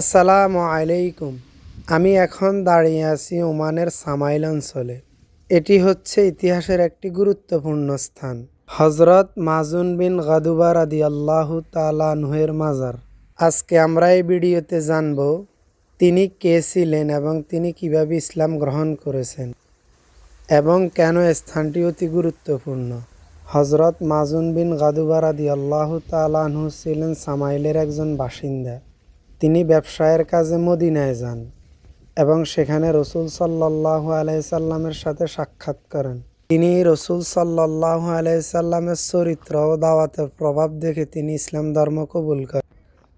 আসসালামু আলাইকুম। আমি এখন দাঁড়িয়ে আছি ওমানের সামাইল অঞ্চলে। এটি হচ্ছে ইতিহাসের একটি গুরুত্বপূর্ণ স্থান। হজরত মাজুন বিন গাদুবা রাদি আল্লাহ তালানহের মাজার। আজকে আমরা এই ভিডিওতে জানব, তিনি কে ছিলেন এবং তিনি কীভাবে ইসলাম গ্রহণ করেছেন এবং কেন স্থানটি অতি গুরুত্বপূর্ণ। হজরত মাজুন বিন গাদুবা রাদি আল্লাহ তালানহু ছিলেন সামাইলের একজন বাসিন্দা। তিনি ব্যবসায়ের কাজে মদিনায় যান এবং সেখানে রসুল সাল্লাহ আলাইসাল্লামের সাথে সাক্ষাৎ করেন। তিনি রসুল সাল্লাহ আলাইসাল্লামের চরিত্র ও দাওয়াতের প্রভাব দেখে তিনি ইসলাম ধর্ম কবুল করেন।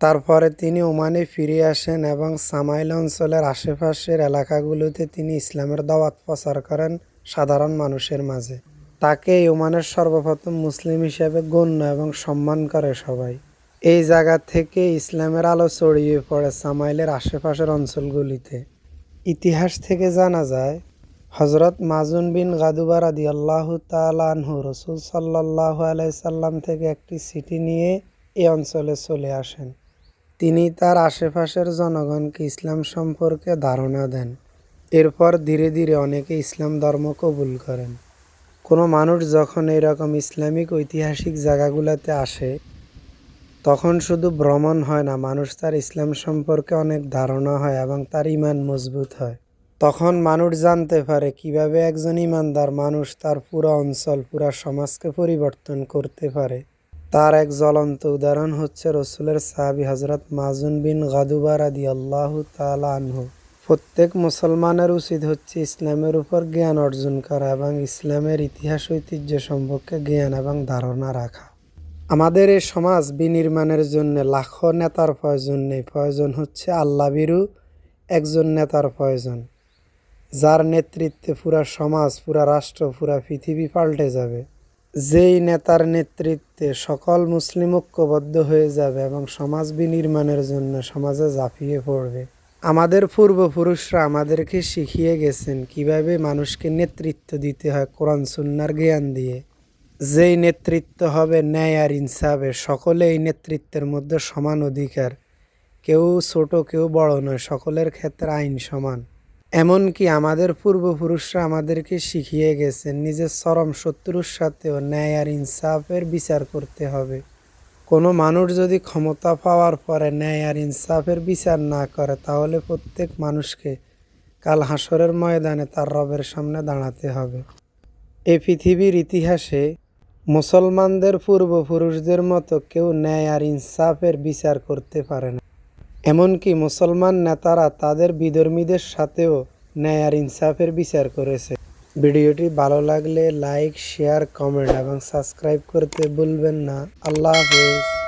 তারপরে তিনি ওমানে ফিরে আসেন এবং সামাইল অঞ্চলের আশেপাশের এলাকাগুলোতে তিনি ইসলামের দাওয়াত প্রচার করেন সাধারণ মানুষের মাঝে। তাকে ওমানের সর্বপ্রথম মুসলিম হিসেবে গণ্য এবং সম্মান করে সবাই। এই জায়গা থেকে ইসলামের আলো ছড়িয়ে পড়ে সামাইলের আশেপাশের অঞ্চলগুলিতে। ইতিহাস থেকে জানা যায় হজরত মাজুন বিন গাদুবা রাদি আল্লাহ তালানহু রসুল সাল্লাহ আলাইসাল্লাম থেকে একটি সিটি নিয়ে এই অঞ্চলে চলে আসেন। তিনি তার আশেপাশের জনগণকে ইসলাম সম্পর্কে ধারণা দেন। এরপর ধীরে ধীরে অনেকে ইসলাম ধর্ম কবুল করেন। কোনো মানুষ যখন এরকম ইসলামিক ঐতিহাসিক জায়গাগুলোতে আসে তখন শুধু ভ্রমণ হয় না, মানুষ তার ইসলাম সম্পর্কে অনেক ধারণা হয় এবং তার ইমান মজবুত হয়। তখন মানুষ জানতে পারে কীভাবে একজন ইমানদার মানুষ তার পুরো অঞ্চল, পুরা সমাজকে পরিবর্তন করতে পারে। তার এক জ্বলন্ত উদাহরণ হচ্ছে রসুলের সাহাবি হজরত মাজুন বিন গাদুবা রাদি আল্লাহ তালা আনহু। প্রত্যেক মুসলমানের উচিত হচ্ছে ইসলামের উপর জ্ঞান অর্জন করা এবং ইসলামের ইতিহাস ঐতিহ্য সম্পর্কে জ্ঞান এবং ধারণা রাখা। আমাদের এই সমাজ বিনির্মাণের জন্য লাখো নেতার প্রয়োজন নেই। প্রয়োজন হচ্ছে আল্লাহ বিরু একজন নেতার প্রয়োজন। যার নেতৃত্বে পুরা সমাজ, পুরা রাষ্ট্র, পুরা পৃথিবী পাল্টে যাবে। যেই নেতার নেতৃত্বে সকল মুসলিম ঐক্যবদ্ধ হয়ে যাবে এবং সমাজ বিনির্মাণের জন্য সমাজে ঝাঁপিয়ে পড়বে। আমাদের পূর্বপুরুষরা আমাদেরকে শিখিয়ে গেছেন কীভাবে মানুষকে নেতৃত্ব দিতে হয় কোরআন, সুন্নার জ্ঞান দিয়ে। যেই নেতৃত্ব হবে ন্যায় আর ইনসাফে সকলে এই নেতৃত্বের মধ্যে সমান অধিকার। কেউ ছোট, কেউ বড় নয়, সকলের ক্ষেত্রে আইন সমান। এমনকি আমাদের পূর্বপুরুষরা আমাদেরকে শিখিয়ে গেছেন, নিজের চরম শত্রুর সাথেও ন্যায় আর ইনসাফের বিচার করতে হবে। কোনো মানুষ যদি ক্ষমতা পাওয়ার পরে ন্যায় আর ইনসাফের বিচার না করে, তাহলে প্রত্যেক মানুষকে কাল হাসরের ময়দানে তার রবের সামনে দাঁড়াতে হবে। এই পৃথিবীর ইতিহাসে মুসলমানদের পূর্বপুরুষদের মতো কেউ ন্যায় আর ইনসাফের বিচার করতে পারে না। এমনকি মুসলমান নেতারা তাদের বিধর্মীদের সাথেও ন্যায় আর ইনসাফের বিচার করেছে। ভিডিওটি ভালো লাগলে লাইক, শেয়ার, কমেন্ট এবং সাবস্ক্রাইব করতে ভুলবেন না। আল্লাহ হাফেজ।